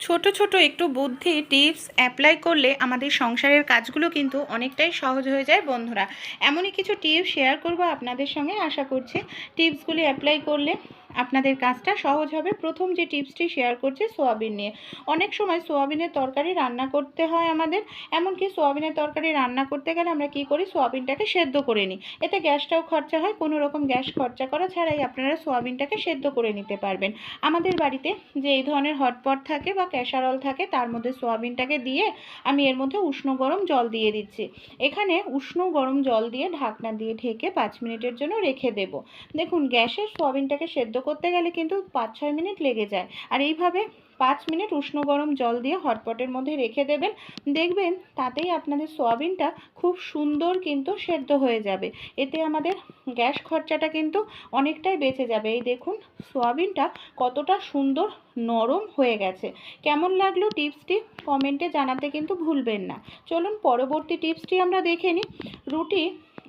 ছোট ছোট একটু বুদ্ধি, টিপস অ্যাপ্লাই করলে আমাদের সংসারের কাজগুলো কিন্তু অনেকটাই সহজ হয়ে যায় বন্ধুরা। এমনই কিছু টিপস শেয়ার করব আপনাদের সঙ্গে, আশা করছি। টিপসগুলি অ্যাপ্লাই করলে আপনাদের কাজটা সহজ হবে। প্রথম যে টিপসটি শেয়ার করছি সোয়াবিন নিয়ে। অনেক সময় সোয়াবিনের তরকারি রান্না করতে হয় আমাদের। এমনকি সোয়াবিনের তরকারি রান্না করতে গেলে আমরা কি করি? সোয়াবিনটাকে সেদ্ধ করে নিই। এতে গ্যাসটাও খরচা হয়। কোনো রকম গ্যাস খরচা করা ছাড়াই আপনারা সোয়াবিনটাকে সেদ্ধ করে নিতে পারবেন। আমাদের বাড়িতে যে এই ধরনের হটপট থাকে বা ক্যাসারল থাকে, তার মধ্যে সোয়াবিনটাকে দিয়ে আমি এর মধ্যে উষ্ণ গরম জল দিয়ে দিচ্ছি। এখানে উষ্ণ গরম জল দিয়ে ঢাকনা দিয়ে ঢেকে পাঁচ মিনিটের জন্য রেখে দেব। দেখুন, গ্যাসের সোয়াবিনটাকে সেদ্ধ করতে গেলে কিন্তু পাঁচ ছয় মিনিট লেগে যায়। আর এইভাবে পাঁচ মিনিট উষ্ণ গরম জল দিয়ে হটপটের মধ্যে রেখে দেবেন। দেখবেন তাতেই আপনাদের সোয়াবিনটা খুব সুন্দর কিন্তু সেদ্ধ হয়ে যাবে। এতে আমাদের গ্যাস খরচাটা কিন্তু অনেকটাই বেঁচে যাবে। এই দেখুন, সোয়াবিনটা কতটা সুন্দর নরম হয়ে গেছে। কেমন লাগল টিপসটি কমেন্টে জানাতে কিন্তু ভুলবেন না। চলুন পরবর্তী টিপসটি আমরা দেখে নিই। রুটি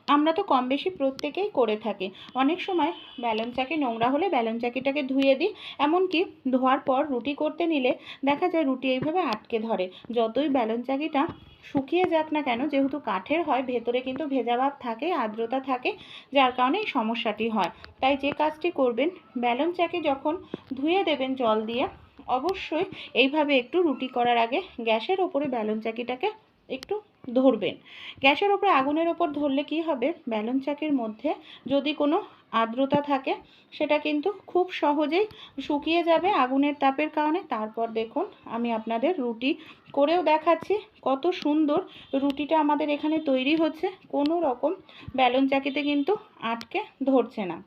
আমরা তো কম বেশি প্রত্যেকেই করে থাকি। অনেক সময় ব্যালন চাকি, নোংরা হলে ব্যালন চাকিটাকে ধুয়ে দিই। এমনকি ধোয়ার পর রুটি করতে নিলে দেখা যায় রুটি এইভাবে আটকে ধরে। যতই ব্যালন চাকিটা শুকিয়ে যাক না কেন, যেহেতু কাঠের হয়, ভেতরে কিন্তু ভেজা ভাব থাকে, আর্দ্রতা থাকে, যার কারণে এই সমস্যাটি হয়। তাই যে কাজটি করবেন, ব্যালন চাকি যখন ধুয়ে দেবেন জল দিয়ে, অবশ্যই এইভাবে একটু রুটি করার আগে গ্যাসের ওপরে ব্যালন চাকিটাকে একটু ধরবেন। গ্যাসের ওপরে আগুনের ওপর ধরলে কি হবে? ব্যালন চাকির মধ্যে যদি কোনো আর্দ্রতা থাকে, সেটা কিন্তু খুব সহজেই শুকিয়ে যাবে আগুনের তাপের কারণে। তারপর দেখুন, আমি আপনাদের রুটি করেও দেখাচ্ছি। কত সুন্দর রুটিটা আমাদের এখানে তৈরি হচ্ছে। কোনো রকম ব্যালন চাকিতে কিন্তু আটকে ধরছে না।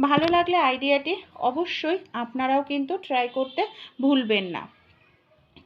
ভালো লাগলে আইডিয়াটি অবশ্যই আপনারাও কিন্তু ট্রাই করতে ভুলবেন না।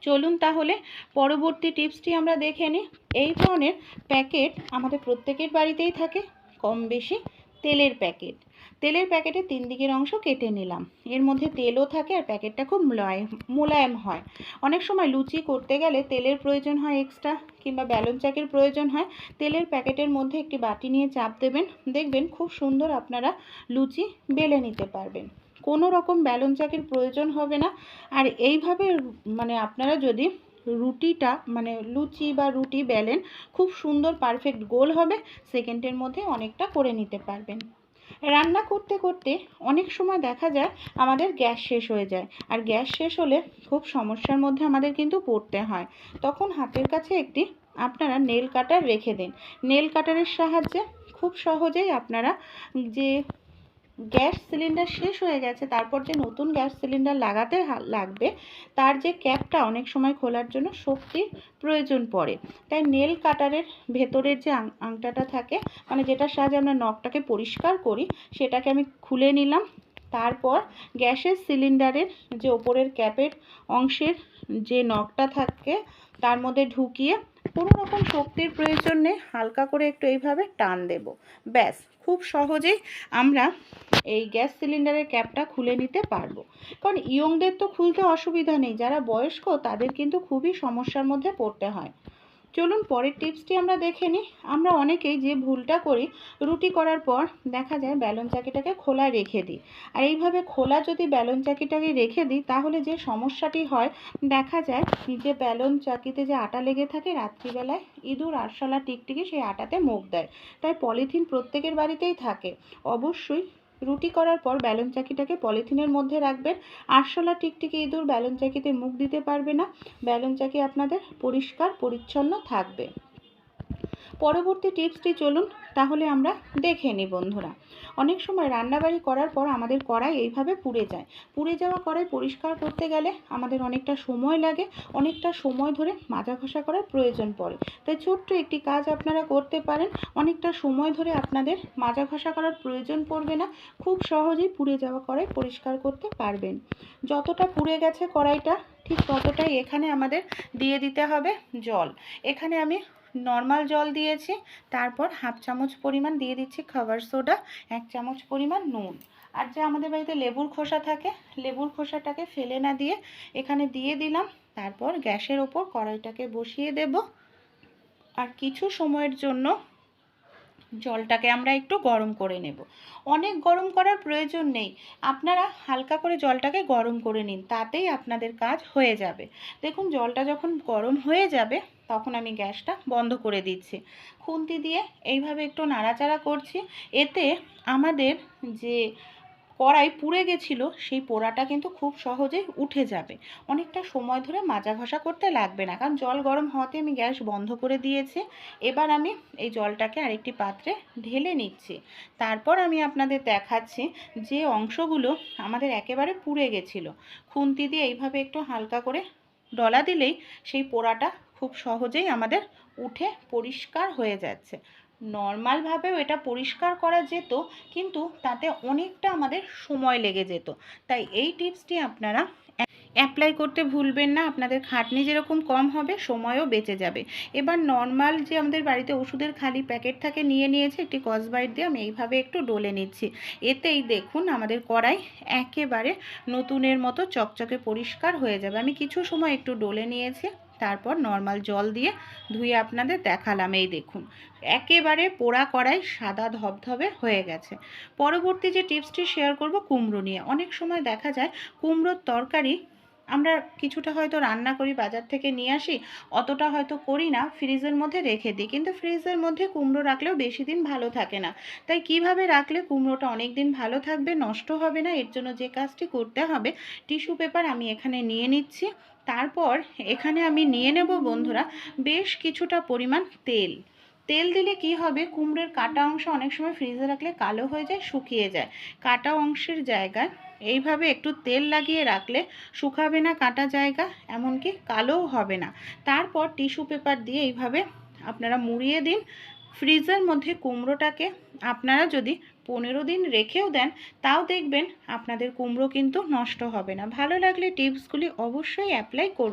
চলুন তাহলে পরবর্তী টিপসটি আমরা দেখে নিই। এই ধরনের প্যাকেট আমাদের প্রত্যেকের বাড়িতেই থাকে কম বেশি তেলের প্যাকেট। তেলের প্যাকেটে তিন দিকের অংশ কেটে নিলাম। এর মধ্যে তেলও থাকে আর প্যাকেটটা খুব মোলায়েম মোলায়েম হয়। অনেক সময় লুচি করতে গেলে তেলের প্রয়োজন হয় এক্সট্রা কিংবা ব্যালন চাকের প্রয়োজন হয়। তেলের প্যাকেটের মধ্যে একটি বাটি নিয়ে চাপ দেবেন। দেখবেন খুব সুন্দর আপনারা লুচি বেলে নিতে পারবেন। কোনো রকম ব্যালন চাকের প্রয়োজন হবে না। আর এইভাবে মানে আপনারা যদি রুটিটা মানে লুচি বা রুটি বেলেন, খুব সুন্দর পারফেক্ট গোল হবে সেকেন্ডের মধ্যে অনেকটা করে নিতে পারবেন। রান্না করতে করতে অনেক সময় দেখা যায় আমাদের গ্যাস শেষ হয়ে যায়। আর গ্যাস শেষ হলে খুব সমস্যার মধ্যে আমাদের কিন্তু পড়তে হয়। তখন হাতের কাছে একটি আপনারা নেল কাটার রেখে দিন। নেল কাটারের সাহায্যে খুব সহজেই আপনারা যে গ্যাস সিলিন্ডার শেষ হয়ে গেছে, তারপর যে নতুন গ্যাস সিলিন্ডার লাগাতে লাগবে, তার যে ক্যাপটা অনেক সময় খোলার জন্য শক্তির প্রয়োজন পড়ে। তাই নেল কাটারের ভেতরের যে আংটাটা থাকে মানে যেটার সাহায্যে আমরা নখটাকে পরিষ্কার করি, সেটাকে আমি খুলে নিলাম। তারপর গ্যাসের সিলিন্ডারের যে ওপরের ক্যাপের অংশের যে নখটা থাকে, তার মধ্যে ঢুকিয়ে কোনো রকম শক্তির প্রয়োজন নেই, হালকা করে একটু এইভাবে টান দেব। ব্যাস। খুব সহজেই আমরা এই গ্যাস সিলিন্ডারের ক্যাপটা খুলে নিতে পারব। কারণ ইয়ংদের তো খুলতে অসুবিধা নেই, যারা বয়স্ক তাদের কিন্তু খুবই সমস্যার মধ্যে পড়তে হয়। চলুন পরের টিপসটি আমরা দেখে নিই। আমরা অনেকেই যে ভুলটা করি, রুটি করার পর দেখা যায় ব্যালন চাকিটাকে খোলা রেখে দিই। আর এইভাবে খোলা যদি ব্যালন চাকিটাকে রেখে দিই, তাহলে যে সমস্যাটি হয়, দেখা যায় যে ব্যালন চাকিতে যে আটা লেগে থাকে রাত্রিবেলায়, ইঁদুর আরশোলা টিকটিকি সেই আটাতে মুখ দেয়। তাই পলিথিন প্রত্যেকের বাড়িতেই থাকে। অবশ্যই রুটি করার পর ব্যালন চাকিটাকে পলিথিনের মধ্যে রাখবেন। আরশোলা টিকটিকি ইঁদুর ব্যালন চাকিতে মুখ দিতে পারবে না। ব্যালন চাকি আপনাদের পরিষ্কার, পরিচ্ছন্ন থাকবে। পরবর্তী টিপসটি চলুন, তাহলে আমরা দেখে নিই বন্ধুরা। অনেক সময় রান্নাবাড়ি করার পর আমাদের কড়াই এইভাবে পুড়ে যায়। পুড়ে যাওয়া কড়াই পরিষ্কার করতে গেলে আমাদের অনেকটা সময় লাগে, অনেকটা সময় ধরে মাজা ঘষা করার প্রয়োজন পড়ে। তাই ছোট্ট একটি কাজ আপনারা করতে পারেন, অনেকটা সময় ধরে আপনাদের মাজা ঘষা করার প্রয়োজন পড়বে না, খুব সহজেই পুড়ে যাওয়া কড়াই পরিষ্কার করতে পারবেন। যতটা পুড়ে গেছে কড়াইটা, ঠিক ততটাই এখানে আমাদের দিয়ে দিতে হবে জল। এখানে আমি নর্মাল জল দিয়েছি, তারপর হাফ চামচ পরিমাণ দিয়ে দিচ্ছি খাবার সোডা এক চামচ পরিমাণ নুন। আর যে আমাদের বাড়িতে লেবুর খোসা থাকে, লেবুর খোসাটাকে ফেলে না দিয়ে এখানে দিয়ে দিলাম, তারপর গ্যাসের ওপর কড়াইটাকে বসিয়ে দেব। আর কিছু সময়ের জন্য জলটাকে আমরা একটু গরম করে নেব। অনেক গরম করার প্রয়োজন নেই। আপনারা হালকা করে জলটাকে গরম করে নিন, তাতেই আপনাদের কাজ হয়ে যাবে। দেখুন, জলটা যখন গরম হয়ে যাবে, তখন আমি গ্যাসটা বন্ধ করে দিচ্ছি। খুন্তি দিয়ে এইভাবে একটু নাড়াচাড়া করছি। এতে আমাদের যে কড়াই পুড়ে গেছিল, সেই পোড়াটা কিন্তু খুব সহজেই উঠে যাবে। অনেকটা সময় ধরে মাজা ঘষা করতে লাগবে না, কারণ জল গরম হওয়াতে আমি গ্যাস বন্ধ করে দিয়েছি। এবার আমি এই জলটাকে আরেকটি পাত্রে ঢেলে নিচ্ছি। তারপর আমি আপনাদের দেখাচ্ছি যে অংশগুলো আমাদের একেবারে পুড়ে গেছিল। খুন্তি দিয়ে এইভাবে একটু হালকা করে ডলা দিলেই সেই পোড়াটা খুব সহজেই আমাদের উঠে পরিষ্কার হয়ে যাচ্ছে। নর্মালভাবেও এটা পরিষ্কার করা যেত, কিন্তু তাতে অনেকটা আমাদের সময় লেগে যেত। তাই এই টিপসটি আপনারা অ্যাপ্লাই করতে ভুলবেন না, আপনাদের খাটনি যেরকম কম হবে, সময়ও বেঁচে যাবে। এবার নর্মাল যে আমাদের বাড়িতে ওষুধের খালি প্যাকেট থাকে, নিয়ে নিয়েছে, একটি কসবাইট দিয়ে আমি এইভাবে একটু ডলে নিচ্ছি। এতেই দেখুন আমাদের কড়াই একেবারে নতুনের মতো চকচকে পরিষ্কার হয়ে যাবে। আমি কিছু সময় একটু ডলে নিয়েছি। তারপর নর্মাল জল দিয়ে ধুয়ে আপনাদের দেখালাম, এই দেখুন। একেবারে পোড়া কড়াই সাদা ধবধবে হয়ে গেছে। পরবর্তী যে টিপসটি শেয়ার করব কুমড়ো নিয়ে। অনেক সময় দেখা যায় কুমড়োর তরকারি আমরা কিছুটা হয়তো রান্না করি, বাজার থেকে নিয়ে আসি, অতটা হয়তো করি না, ফ্রিজের মধ্যে রেখে দিই। কিন্তু ফ্রিজের মধ্যে কুমড়ো রাখলেও বেশি দিন ভালো থাকে না। তাই কীভাবে রাখলে কুমড়োটা অনেক দিন ভালো থাকবে, নষ্ট হবে না, এর জন্য যে কাজটি করতে হবে, টিস্যু পেপার আমি এখানে নিয়ে নিচ্ছি। তারপর এখানে আমি নিয়ে নেব বন্ধুরা বেশ কিছুটা পরিমাণ তেল। তেল দিলে কি হবে? কুমড়োর কাটা অংশ অনেক সময় ফ্রিজে রাখলে কালো হয়ে যায়, শুকিয়ে যায়। কাটা অংশের জায়গায় এইভাবে একটু তেল লাগিয়ে রাখলে শুকাবে না কাটা জায়গা, এমনকি কালোও হবে না। তারপর টিস্যু পেপার দিয়ে এইভাবে আপনারা মুড়িয়ে দিন। ফ্রিজের মধ্যে কুমড়োটাকে আপনারা যদি পনেরো দিন রেখেও দেন, তাও দেখবেন আপনাদের কুমড়ো কিন্তু নষ্ট হবে না। ভালো লাগলে টিপসগুলি অবশ্যই অ্যাপ্লাই করুন।